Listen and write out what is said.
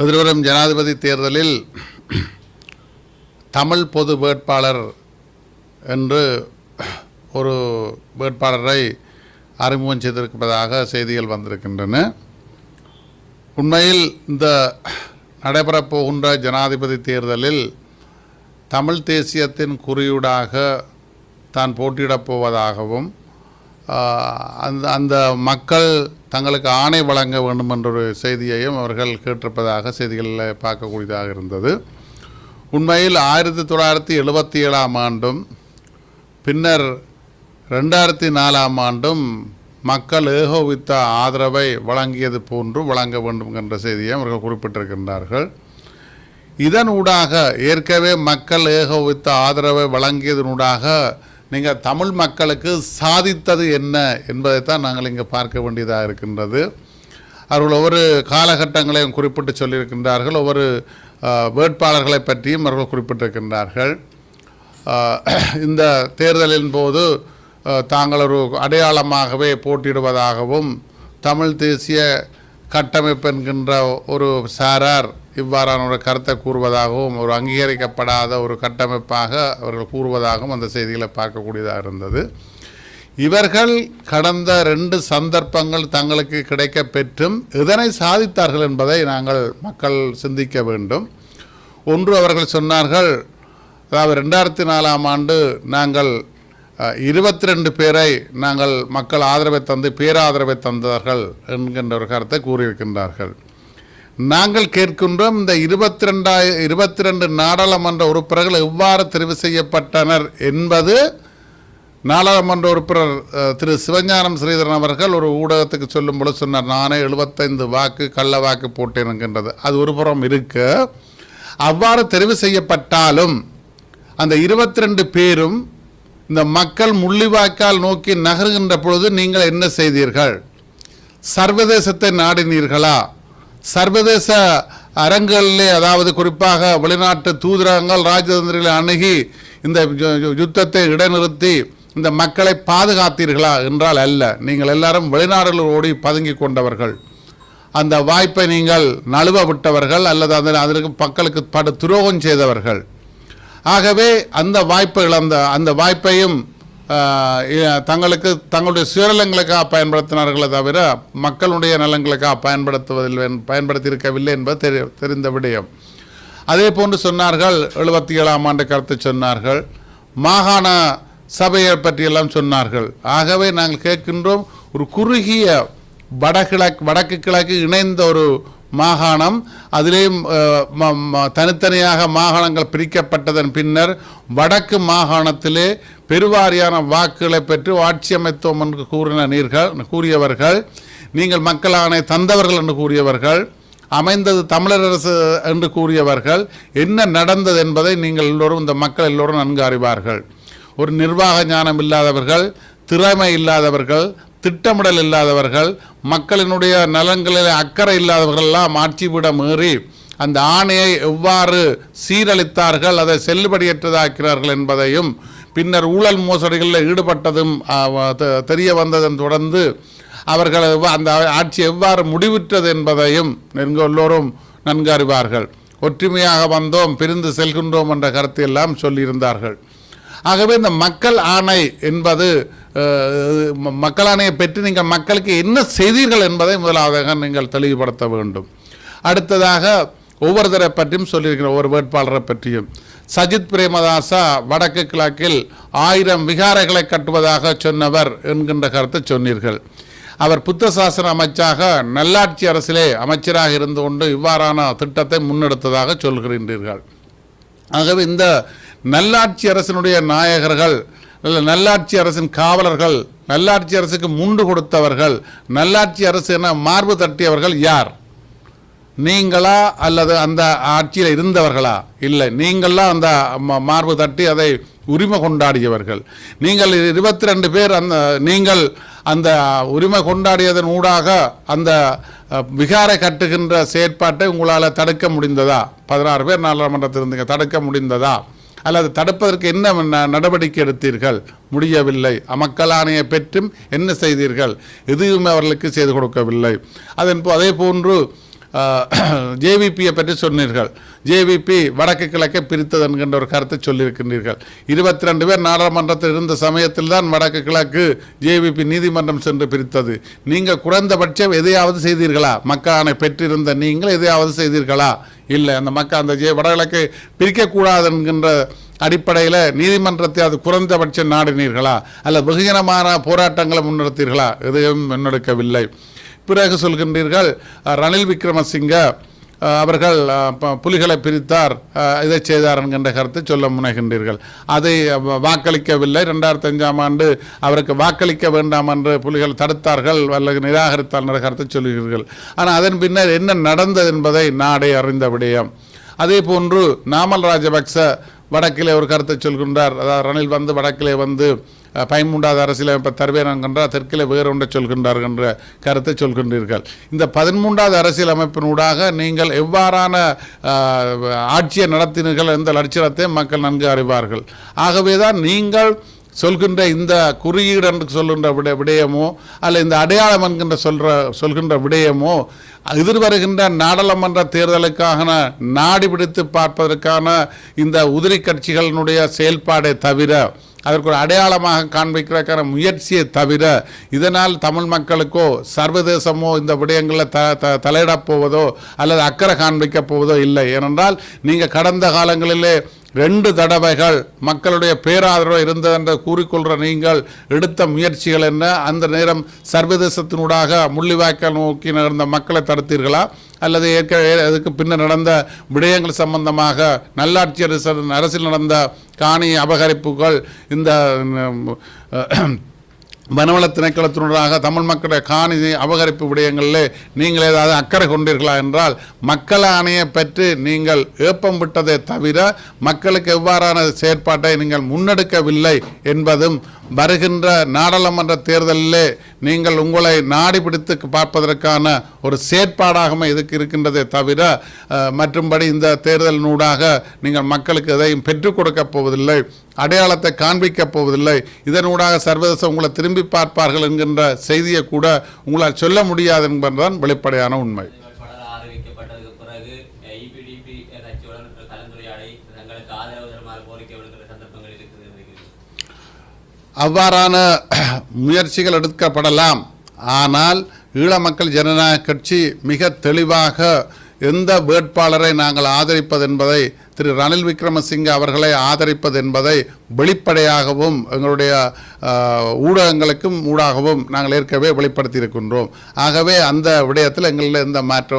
எதிர்வரும் ஜனாதிபதி தேர்தலில் தமிழ் பொது வேட்பாளர் என்று ஒரு வேட்பாளரை அறிமுகம் செய்திருப்பதாக செய்திகள் வந்திருக்கின்றன. உண்மையில் இந்த நடைபெறப் போகின்ற ஜனாதிபதி தேர்தலில் தமிழ் தேசியத்தின் குறியீடாக தான் போட்டியிடப் போவதாகவும் அந்த அந்த மக்கள் தங்களுக்கு ஆணை வழங்க வேண்டும் என்ற ஒரு செய்தியையும் அவர்கள் கேட்டிருப்பதாக செய்திகளில் பார்க்கக்கூடியதாக இருந்தது. உண்மையில் ஆயிரத்தி தொள்ளாயிரத்தி எழுபத்தி ஏழாம் ஆண்டும் பின்னர் ரெண்டாயிரத்தி நாலாம் ஆண்டும் மக்கள் ஏகோபித்த ஆதரவை வழங்கியது போன்று வழங்க வேண்டும் என்ற செய்தியை அவர்கள் குறிப்பிட்டிருக்கின்றார்கள். இதன் ஊடாக ஏற்கனவே மக்கள் ஏகோபித்த ஆதரவை வழங்கியதனூடாக நீங்கள் தமிழ் மக்களுக்கு சாதித்தது என்ன என்பதைத்தான் நாங்கள் இங்கே பார்க்க வேண்டியதாக இருக்கின்றது. அவர்கள் ஒவ்வொரு காலகட்டங்களையும் குறிப்பிட்டு சொல்லியிருக்கின்றார்கள். ஒவ்வொரு வேட்பாளர்களை பற்றியும் அவர்கள் குறிப்பிட்டிருக்கின்றார்கள். இந்த தேர்தலின் போது தாங்கள் ஒரு அடையாளமாகவே போட்டியிடுவதாகவும் தமிழ் தேசிய கட்டமைப்பு என்கின்ற ஒரு சாரார் இவ்வாறான ஒரு கருத்தை கூறுவதாகவும் ஒரு அங்கீகரிக்கப்படாத ஒரு கட்டமைப்பாக அவர்கள் கூறுவதாகவும் அந்த செய்திகளை பார்க்கக்கூடியதாக இருந்தது. இவர்கள் கடந்த ரெண்டு சந்தர்ப்பங்கள் தங்களுக்கு கிடைக்க பெற்றும் இதனை சாதித்தார்கள் என்பதை நாங்கள் மக்கள் சிந்திக்க வேண்டும். ஒன்று அவர்கள் சொன்னார்கள் அதாவது ரெண்டாயிரத்தி நாலாம் ஆண்டு நாங்கள் இருபத்தி ரெண்டு பேரை நாங்கள் மக்கள் ஆதரவை தந்து பேராதரவை தந்தார்கள் என்கின்ற ஒரு கருத்தை கூறியிருக்கின்றார்கள். நாங்கள் கேட்கின்றோம் இந்த இருபத்தி ரெண்டாய இருபத்தி ரெண்டு நாடாளுமன்ற உறுப்பினர்கள் எவ்வாறு தெரிவு செய்யப்பட்டனர் என்பது நாடாளுமன்ற உறுப்பினர் திரு சிவஞானம் ஸ்ரீதரன் அவர்கள் ஒரு ஊடகத்துக்கு சொல்லும் பொழுது சொன்னார் நானே எழுபத்தைந்து வாக்கு கள்ள வாக்கு போட்டேன் என்கின்றது. அது ஒரு புறம் இருக்கு. அவ்வாறு தெரிவு செய்யப்பட்டாலும் அந்த இருபத்தி ரெண்டு பேரும் இந்த மக்கள் முள்ளிவாய்க்கால் நோக்கி நகருகின்ற பொழுது நீங்கள் என்ன செய்தீர்கள்? சர்வதேசத்தை நாடினீர்களா? சர்வதேச அரங்குகளிலே அதாவது குறிப்பாக வெளிநாட்டு தூதரகங்கள் ராஜதந்திரிகளை அணுகி இந்த யுத்தத்தை இடைநிறுத்தி இந்த மக்களை பாதுகாத்தீர்களா என்றால் அல்ல. நீங்கள் எல்லாரும் வெளிநாடுகளில் ஓடி பதுங்கி கொண்டவர்கள். அந்த வாய்ப்பை நீங்கள் நழுவ விட்டவர்கள் அல்லது அதில் அதற்கு மக்களுக்கு படு துரோகம் செய்தவர்கள். ஆகவே அந்த வாய்ப்புகள் அந்த அந்த வாய்ப்பையும் தங்களுக்கு தங்களுடைய சுயநலங்களுக்காக பயன்படுத்தினார்களே தவிர மக்களுடைய நலங்களுக்காக பயன்படுத்துவதில் பயன்படுத்தியிருக்கவில்லை என்பது தெரி தெரிந்த விடயம். அதே போன்று சொன்னார்கள் எழுபத்தி ஏழாம் ஆண்டு கருத்து சொன்னார்கள் மாகாண சபையை பற்றியெல்லாம் சொன்னார்கள். ஆகவே நாங்கள் கேட்கின்றோம் ஒரு குறுகிய வடகிழக்கு வடக்கு கிழக்கு இணைந்த ஒரு மாகாணம். அதிலேயும் ம- தனித்தனியாக மாகாணங்கள் பிரிக்கப்பட்டதன் பின்னர் வடக்கு மாகாணத்திலே பெருவாரியான வாக்குகளை பெற்று ஆட்சி அமைத்தோம் என்று கூறின நீர்கள் கூறியவர்கள் நீங்கள் மக்களானை தந்தவர்கள் என்று கூறியவர்கள் அமைந்தது தமிழரசு என்று கூறியவர்கள் என்ன நடந்தது என்பதை நீங்கள் எல்லோரும் இந்த மக்கள் எல்லோரும் நன்கு அறிவார்கள். ஒரு நிர்வாக ஞானம் இல்லாதவர்கள் திறமை இல்லாதவர்கள் திட்டமிடல் இல்லாதவர்கள் மக்களினுடைய நலன்களில் அக்கறை இல்லாதவர்கள்லாம் ஆட்சிவிட மீறி அந்த ஆணையை எவ்வாறு சீரழித்தார்கள் அதை செல்லுபடியற்றதாக்கிறார்கள் என்பதையும் பின்னர் ஊழல் மோசடிகளில் ஈடுபட்டதும் தெரிய வந்ததன் தொடர்ந்து அவர்கள் அந்த ஆட்சி எவ்வாறு முடிவுற்றது என்பதையும் எங்கள் எல்லோரும் நன்கு அறிவார்கள். ஒற்றுமையாக வந்தோம் பிரிந்து செல்கின்றோம் என்ற கருத்தை எல்லாம் சொல்லியிருந்தார்கள். ஆகவே இந்த மக்கள் ஆணை என்பது மக்களாணையை பெற்று நீங்கள் மக்களுக்கு என்ன செய்தீர்கள் என்பதை முதலாவதாக நீங்கள் தெளிவுபடுத்த வேண்டும். அடுத்ததாக ஒவ்வொருத்தரை பற்றியும் சொல்லியிருக்கிற ஒவ்வொரு வேட்பாளரை பற்றியும். சஜித் பிரேமதாசா வடக்கு கிழக்கில் ஆயிரம் விகாரைகளை கட்டுவதாக சொன்னவர் என்கின்ற கருத்தை சொன்னீர்கள். அவர் புத்த சாசன அமைச்சாக நல்லாட்சி அரசிலே அமைச்சராக இருந்து கொண்டு இவ்வாறான திட்டத்தை முன்னெடுத்ததாக சொல்கின்றீர்கள். ஆகவே இந்த நல்லாட்சி அரசினுடைய நாயகர்கள் இல்லை நல்லாட்சி அரசின் காவலர்கள் நல்லாட்சி அரசுக்கு முண்டு கொடுத்தவர்கள் நல்லாட்சி அரசு என மார்பு தட்டியவர்கள் யார்? நீங்களா அல்லது அந்த ஆட்சியில் இருந்தவர்களா? இல்லை நீங்களாம் அந்த ம- மார்பு தட்டி அதை உரிமை கொண்டாடியவர்கள். நீங்கள் இருபத்தி ரெண்டு பேர் அந்த நீங்கள் அந்த உரிமை கொண்டாடியதன் ஊடாக அந்த விகாரை கட்டுகின்ற செயற்பாட்டை உங்களால் தடுக்க முடிந்ததா? பதினாறு பேர் நாடாளுமன்றத்தில் இருந்தீங்க தடுக்க முடிந்ததா? அல்லது தடுப்பதற்கு என்ன ந- நடவடிக்கை எடுத்தீர்கள்? முடியவில்லை. மக்கள் பெற்றும் என்ன செய்தீர்கள்? எதுவுமே அவர்களுக்கு செய்து கொடுக்கவில்லை. அதன் போ- அதே போன்று ஜேவிபியை பற்றி சொன்னீர்கள். ஜேவிபி வடக்கு கிழக்கை பிரித்தது என்கின்ற ஒரு கருத்தை சொல்லியிருக்கின்றீர்கள் இருபத்தி ரெண்டு பேர் நாடாளுமன்றத்தில் இருந்த சமயத்தில் தான் வடக்கு கிழக்கு ஜேவிபி நீதிமன்றம் சென்று பிரித்தது. நீங்கள் குறைந்தபட்சம் எதையாவது செய்தீர்களா? மக்கானை பெற்றிருந்த நீங்கள் எதையாவது செய்தீர்களா? இல்லை அந்த மக்கள் அந்த ஜே வடகிழக்கை பிரிக்கக்கூடாது என்கின்ற அடிப்படையில் நீதிமன்றத்தை அது குறைந்தபட்சம் நாடினீர்களா? அல்ல வெகுஜனமான போராட்டங்களை முன்னெடுத்தீர்களா எதையும் முன்னெடுக்கவில்லை. பிறகு சொல்கின்றீர்கள் ரணில் விக்ரமசிங்க அவர்கள் புலிகளை பிரித்தார் இதை செய்தார் என்கின்ற கருத்தை சொல்ல முனைகின்றீர்கள். அதை வ- வாக்களிக்கவில்லை. ரெண்டாயிரத்தி அஞ்சாம் ஆண்டு அவருக்கு வாக்களிக்க வேண்டாம் என்று புலிகள் தடுத்தார்கள் அல்லது நிராகரித்தார் என்ற கருத்தை சொல்கிறீர்கள். ஆனால் அதன் பின்னர் என்ன நடந்தது என்பதை நாடே அறிந்த விடயம். அதே போன்று நாமல் ராஜபக்ச வடக்கிலே ஒரு கருத்தை சொல்கின்றார். அதாவது ரணில் வந்து வடக்கிலே வந்து பயமுண்டாத அரசியலமைப்பை தருவேன் தெற்கில் தெற்கிலே வேறு ஒன்றை சொல்கின்றார் என்ற கருத்தை சொல்கின்றீர்கள். இந்த பதிமூன்றாவது அரசியலமைப்பினூடாக நீங்கள் எவ்வாறான ஆட்சியை நடத்தினீர்கள் என்ற லட்சணத்தை மக்கள் நன்கு அறிவார்கள். ஆகவே தான் நீங்கள் சொல்கின்ற இந்த குறியீடு என்று சொல்கின்ற விட விடயமோ அல்ல இந்த அடையாளம் என்கின்ற சொல்கிற சொல்கின்ற விடயமோ எதிர்வருகின்ற நாடாளுமன்ற தேர்தலுக்கான நாடி பிடித்து பார்ப்பதற்கான இந்த உதிரி கட்சிகளினுடைய செயல்பாடை தவிர அதற்கு ஒரு அடையாளமாக காண்பிக்கிறதுக்கான முயற்சியை தவிர இதனால் தமிழ் மக்களுக்கோ சர்வதேசமோ இந்த விடயங்களில் த த தலையிடப் போவதோ அல்லது அக்கறை காண்பிக்கப் போவதோ இல்லை. ஏனென்றால் நீங்கள் கடந்த காலங்களிலே ரெண்டு தடவைகள் மக்களுடைய பேராதரவு இருந்தது என்று கூறிக்கொள்கிற நீங்கள் எடுத்த முயற்சிகள் என்ன? அந்த நேரம் சர்வதேசத்தினூடாக முள்ளிவாய்க்கால் நோக்கி நகர்ந்த மக்களை தடுத்தீர்களா? அல்லது ஏற்கனவே அதுக்கு பின்னர் நடந்த விடயங்கள் சம்பந்தமாக நல்லாட்சி அரசு அரசில் நடந்த காணி அபகரிப்புகள் இந்த மனவள திணைக்களத்தினராக தமிழ் மக்களுடைய காணி அபகரிப்பு விடயங்களில் நீங்கள் ஏதாவது அக்கறை கொண்டீர்களா என்றால் மக்கள் ஆணையை பற்றி நீங்கள் ஏப்பம் விட்டதை தவிர மக்களுக்கு எவ்வாறான செயற்பாட்டை நீங்கள் முன்னெடுக்கவில்லை என்பதும் வருகின்ற நாடாளுமன்ற தேர்தலிலே நீங்கள் உங்களை நாடி பிடித்து பார்ப்பதற்கான ஒரு செயற்பாடாகவே இதுக்கு இருக்கின்றதே தவிர மற்றும்படி இந்த தேர்தலினூடாக நீங்கள் மக்களுக்கு எதையும் பெற்றுக் கொடுக்கப் போவதில்லை அடையாளத்தை காண்பிக்கப் போவதில்லை. இதனூடாக சர்வதேசம் உங்களை திரும்பி பார்ப்பார்கள் என்கின்ற செய்தியை கூட உங்களால் சொல்ல முடியாது என்பதுதான் வெளிப்படையான உண்மை. தங்களுக்கு ஆதரவு தருமாறு கோரிக்கை விடுக்கிற சந்தர்ப்பங்கள் இருக்குது அவ்வாறான முயற்சிகள் எடுக்கப்படலாம். ஆனால் ஈழ மக்கள் ஜனநாயக கட்சி மிக தெளிவாக எந்த வேட்பாளரை நாங்கள் ஆதரிப்பது என்பதை திரு ரணில் விக்ரமசிங்க அவர்களை ஆதரிப்பது என்பதை வெளிப்படையாகவும் எங்களுடைய ஊடகங்களுக்கும் ஊடாகவும் நாங்கள் ஏற்கனவே வெளிப்படுத்தியிருக்கின்றோம். ஆகவே அந்த விடயத்தில் எங்களில் எந்த மாற்றமும்